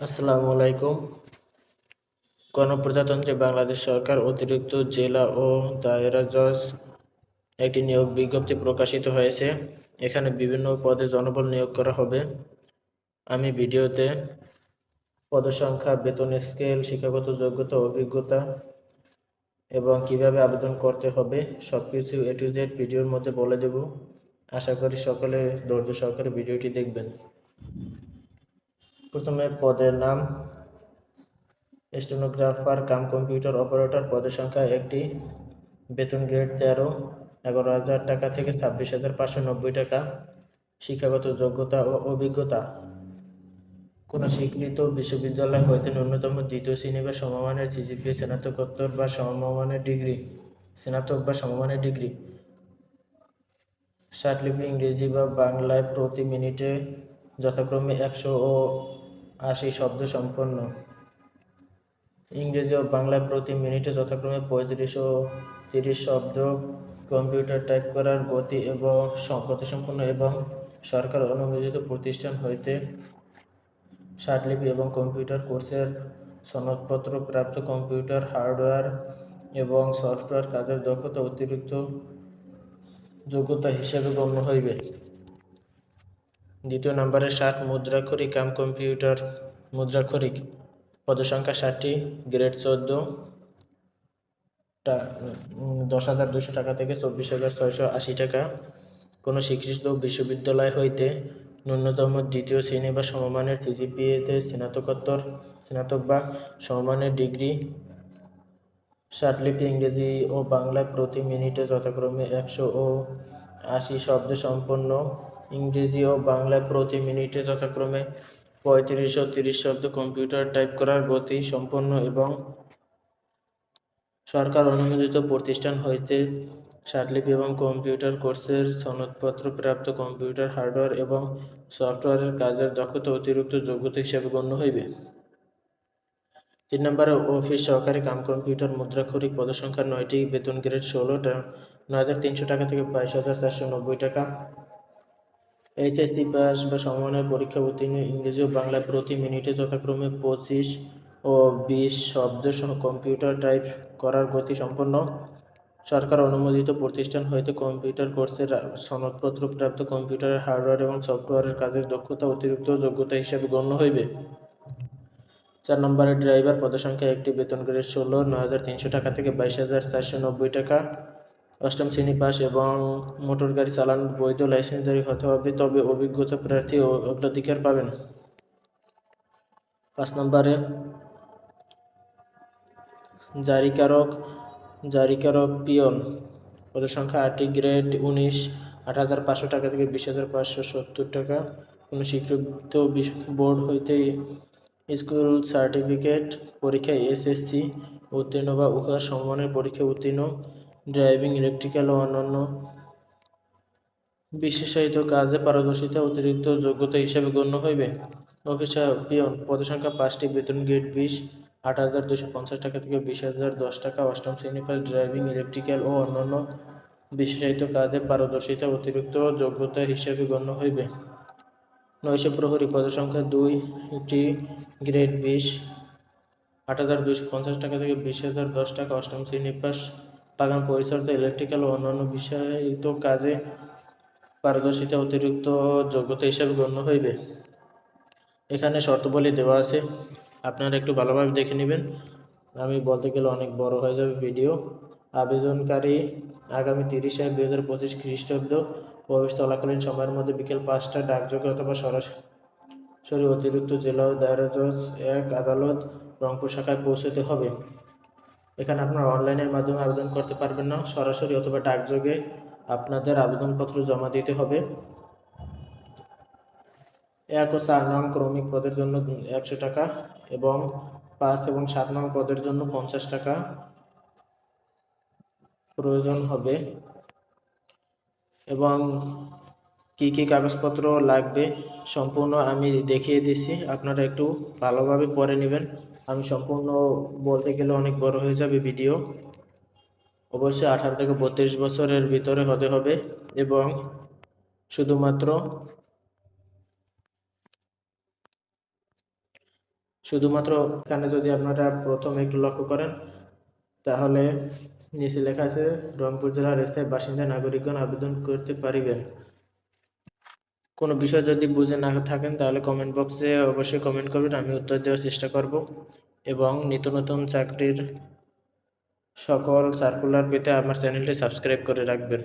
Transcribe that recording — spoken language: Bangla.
আসসালামু আলাইকুম। গণপ্রজাতন্ত্রী বাংলাদেশ সরকার অতিরিক্ত জেলা ও দায়রা জজ একটি নিয়োগ বিজ্ঞপ্তি প্রকাশিত হয়েছে। এখানে বিভিন্ন পদে জনবল নিয়োগ করা হবে। আমি ভিডিওতে পদসংখ্যা, বেতন স্কেল, শিক্ষাগত যোগ্যতা, অভিজ্ঞতা এবং কীভাবে আবেদন করতে হবে সব কিছু এ টু জেড ভিডিওর মধ্যে বলে দেব। আশা করি সকলে ধৈর্য সহকারে ভিডিওটি দেখবেন। প্রথমে পদের নাম স্টেনোগ্রাফার, কাম কম্পিউটার অপারেটর, পদের সংখ্যা একটি, বেতন গ্রেড তেরো, এগারো হাজার টাকা থেকে ছাব্বিশ হাজার পাঁচশো নব্বই টাকা, শিক্ষাগত যোগ্যতা ও অভিজ্ঞতা। কোনো স্বীকৃত বিশ্ববিদ্যালয় হইতে ন্যূনতম দ্বিতীয় শ্রেণি বা সমমানের সিজিপিএ, স্নাতকোত্তর বা সমমানের ডিগ্রি, স্নাতক বা সমমানের ডিগ্রি। ষাটলিপি ইংরেজি বা বাংলায় প্রতি মিনিটে যথাক্রমে একশো ও আশি শব্দ সম্পন্ন। ইংরেজি ও বাংলায় প্রতি মিনিটে যথাক্রমে পঁয়ত্রিশ ও তিরিশ শব্দ কম্পিউটার টাইপ করার গতি এবং গতিসম্পন্ন এবং সরকার অনুমোদিত প্রতিষ্ঠান হইতে ষাটলিপি এবং কম্পিউটার কোর্সের সনদপত্র প্রাপ্ত কম্পিউটার, হার্ডওয়্যার এবং সফটওয়্যার কাজের দক্ষতা অতিরিক্ত যোগ্যতা হিসেবে গণ্য হইবে। দ্বিতীয় নম্বরে ষাট মুদ্রাক্ষরিক কাম কম্পিউটার মুদ্রাক্ষরিক। পদসংখ্যা ষাটটি, গ্রেড চোদ্দ। দশ হাজার দুশো টাকা থেকে চব্বিশ হাজার ছয়শো আশি টাকা। কোনো স্বীকৃত বিশ্ববিদ্যালয় হইতে ন্যূনতম দ্বিতীয় শ্রেণি বা সমমানের সিজিপিএতে স্নাতকোত্তর, স্নাতক বা সমমানের ডিগ্রি। ষাটলিপি ইংরেজি ও বাংলায় প্রতি মিনিটে যথাক্রমে একশো ও আশি শব্দ সম্পন্ন ইংরেজি ও বাংলায় প্রতি মিনিটে যথাক্রমে পঁয়ত্রিশ ও তিরিশ শব্দ কম্পিউটার টাইপ করার গতি সম্পন্ন এবং সরকার অনুমোদিত প্রতিষ্ঠান হইতে ষাটলিপি এবং কম্পিউটার কোর্সের সনদপত্র প্রাপ্ত কম্পিউটার হার্ডওয়্যার এবং সফটওয়্যারের কাজের দক্ষতা অতিরিক্ত যোগ্যতা হিসাবে গণ্য হইবে। তিন নম্বরে, অফিস সহকারী কাম কম্পিউটার মুদ্রাক্ষরিক পদসংখ্যা নয়টি, বেতন গ্রেড ষোলোটা নয় হাজার তিনশো টাকা থেকে বাইশ হাজার চারশো নব্বই টাকা। এইচএসসি পাস বা সমমানের পরীক্ষা উত্তীর্ণ ইংরেজি ও বাংলায় প্রতি মিনিটে যথাক্রমে পঁচিশ ও বিশ শব্দ কম্পিউটার টাইপ করার গতি সম্পন্ন। সরকার অনুমোদিত প্রতিষ্ঠান হইতে কম্পিউটার কোর্সের সনদপত্র প্রাপ্ত কম্পিউটারের হার্ডওয়্যার এবং সফটওয়্যারের কাজের দক্ষতা, অতিরিক্ত যোগ্যতা হিসাবে গণ্য হইবে। চার নম্বরের ড্রাইভার পদসংখ্যা একটি, বেতন গ্রেড ষোলো, নয় হাজার তিনশো টাকা থেকে বাইশ হাজার চারশো নব্বই টাকা। অষ্টম শ্রেণি পাস এবং মোটর গাড়ি চালানোর বৈধ, লাইসেন্স জারি হতে হবে, তবে অভিজ্ঞতা প্রার্থী অগ্রাধিকার পাবেন। পাঁচ নম্বরে, জারিকারক জারিকারক পিয়ন। পদের সংখ্যা আটটি গ্রেড উনিশ, আট হাজার পাঁচশো টাকা থেকে বিশ হাজার পাঁচশো সত্তর টাকা। কোনো স্বীকৃত বোর্ড হইতে স্কুল সার্টিফিকেট পরীক্ষায় এসএসসি উত্তীর্ণ বা উহার সম্মানের পরীক্ষায় উত্তীর্ণ ড্রাইভিং, ইলেকট্রিক্যাল ও অন্যান্য বিশেষায়িত কাজে পারদর্শিতা অতিরিক্ত যোগ্যতা হিসাবে গণ্য হইবে। অফিসার পিয়ন, পদসংখ্যা পাঁচটি, বেতন গ্রেড বিশ, আট হাজার দুশো পঞ্চাশ টাকা থেকে বিশ হাজার দশ টাকা, অষ্টম শ্রেণি পাস, ড্রাইভিং, ইলেকট্রিক্যাল ও অন্যান্য বিশেষায়িত কাজে পারদর্শিতা অতিরিক্ত যোগ্যতা হিসাবে গণ্য হইবে। নয়শো প্রহরী, পদসংখ্যা দুইটি গ্রেড বিশ, আট হাজার দুশো পঞ্চাশ টাকা থেকে বিশ হাজার দশ টাকা, অষ্টম শ্রেণি পাস বাগান পরিচর্যা ইলেকট্রিক্যাল ও অন্যান্য বিষয়িত কাজে পারদর্শিতা অতিরিক্ত যোগ্যতা হিসাবে গণ্য হইবে। এখানে শর্তবলী দেওয়া আছে। আপনারা একটু ভালোভাবে দেখে নেবেন। আমি বলতে গেলে অনেক বড় হয়ে যাবে ভিডিও। আবেদনকারী আগামী তিরিশ এক দুই হাজার পঁচিশ খ্রিস্টাব্দ প্রবেশ চলাকালীন সময়ের মধ্যে বিকেল পাঁচটা ডাকযোগে অথবা সরাসরি অতিরিক্ত জেলা দায়রা জজ এক আদালত রংপুর শাখায় পৌঁছতে হবে। এখানে আপনারা অনলাইনের মাধ্যমে আবেদন করতে পারবেন না। সরাসরি অথবা ডাকযোগে আপনাদের আবেদনপত্র জমা দিতে হবে। এক ও চার নং ক্রমিক পদের জন্য একশো টাকা এবং পাঁচ এবং সাত নং পদের জন্য পঞ্চাশ টাকা প্রয়োজন হবে। এবং কি কি কাগজপত্র লাগবে সম্পূর্ণ আমি দেখিয়ে দিছি। আপনারা একটু ভালোভাবে পড়ে নেবেন। আমি সম্পূর্ণ বলতে গেলে অনেক বড় হয়ে যাবে ভিডিও। অবশ্যই আঠারো থেকে বত্রিশ বছরের ভিতরে হতে হবে এবং শুধুমাত্র শুধুমাত্র এখানে যদি আপনারা প্রথম একটু লক্ষ্য করেন, তাহলে নিচে লেখা আছে, রংপুর জেলার স্থায়ী বাসিন্দা নাগরিকগণ আবেদন করতে পারিবেন। কোনো বিষয় যদি বুঝে না থাকেন, তাহলে কমেন্ট বক্সে অবশ্যই কমেন্ট করবেন, আমি উত্তর দেওয়ার চেষ্টা করব। এবং নিত্য নতুন চাকরির সকল সার্কুলার পেতে আমার চ্যানেলটি সাবস্ক্রাইব করে রাখবেন।